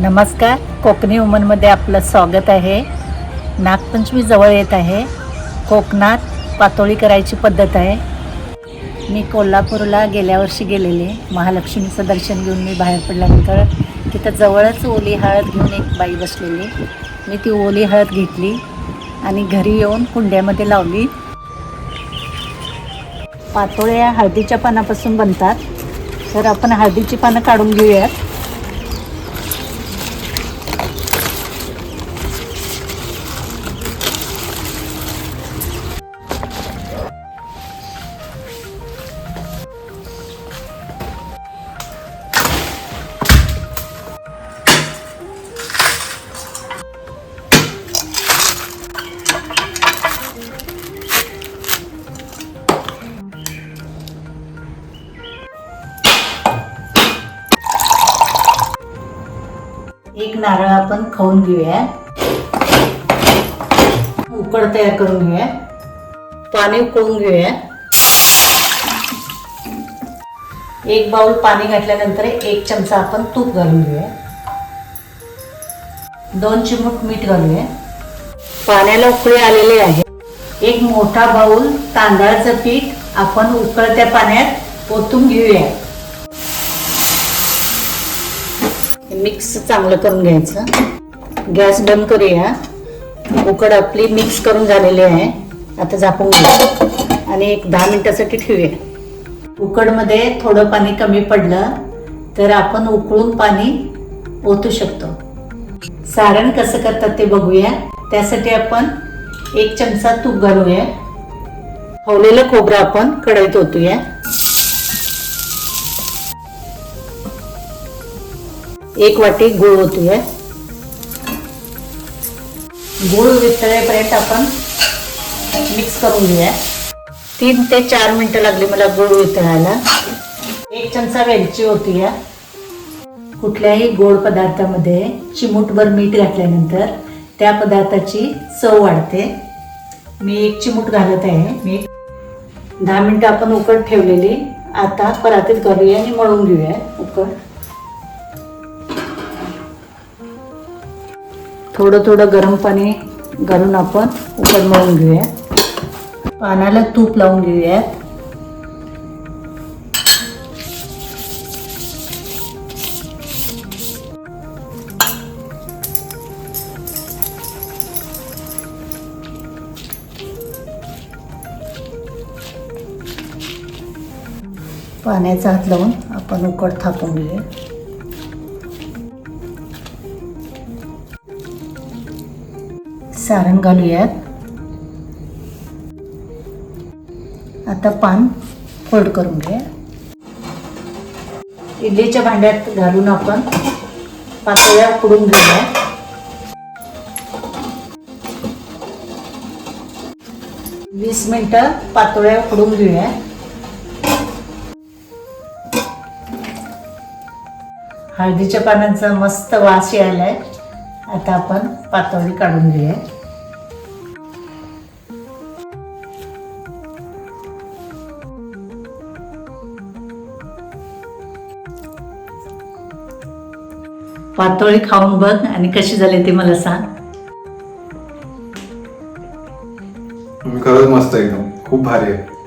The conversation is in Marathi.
नमस्कार कोकणी वुमनमध्ये आपलं स्वागत आहे. नागपंचमी जवळ येत आहे. कोकणात पातोळी करायची पद्धत आहे. मी कोल्हापूरला गेल्या वर्षी गेलेले. महालक्ष्मीचं दर्शन घेऊन मी बाहेर पडल्यानंतर तिथं जवळच ओली हळद घेऊन एक बाई बसलेली. मी ती ओली हळद घेतली आणि घरी येऊन कुंड्यामध्ये लावली. पातोळ्या हळदीच्या पानापासून बनतात. तर आपण हळदीची पानं काढून घेऊयात. एक नारळ आपण खाऊन घेऊया. उकड तयार करून घेऊया. पाणी उकळून घेऊया. एक बाउल पाणी घातल्यानंतर एक चमचा आपण तूप घालून घेऊया. दोन चिमूट मीठ घालूया. पाण्याला उकळी आलेले आहे. एक मोठा बाउल तांदळाचं पीठ आपण उकळत्या पाण्यात ओतून घेऊया. मिक्स चांगलं करून घ्यायचं. गॅस बंद करूया. उकड आपली मिक्स करून झालेली आहे. आता झाकून घेऊया आणि एक दहा मिनिटासाठी ठेवूया. उकडमध्ये थोडं पाणी कमी पडलं तर आपण उकळून पाणी ओतू शकतो. सारण कसं करतात ते बघूया. त्यासाठी आपण एक चमचा तूप घालूया. खवलेलं खोबरं आपण कढईत ओतूया. एक वाटी गुळ ओतूया. गुळ वितळेपर्यंत आपण मिक्स करून घेऊया. तीन ते चार मिनिटं लागली मला गुळ वितळायला. एक चमचा वेलची या कुठल्याही गोड पदार्थामध्ये चिमूटभर मीठ घातल्यानंतर त्या पदार्थाची चव वाढते. मी एक चिमूट घालत आहे. मीठ दहा मिनटं आपण उकड ठेवलेली. आता परातीत घालूया आणि मळून घेऊया. उकड. थोडं थोडं गरम पाणी घालून आपण उकड मळून घेऊया. पानाला तूप लावून घेऊयात पाण्याचा हात लावून आपण उकड थापून घेऊया. सारण घालूयात. आता पान फोल्ड करून घ्या. इडलीच्या भांड्यात घालून आपण पातळ्या उकडून घेऊया. वीस मिनिटं पातोळ्या उकडून घेऊया. हळदीच्या पानांचा मस्त वास यायलाय. आता आपण पातोळी काढून घेऊया. पातोळी खाऊन बघ आणि कशी झाली ती मला सांग. खरंच मस्त एकदम. खूप भारी आहे.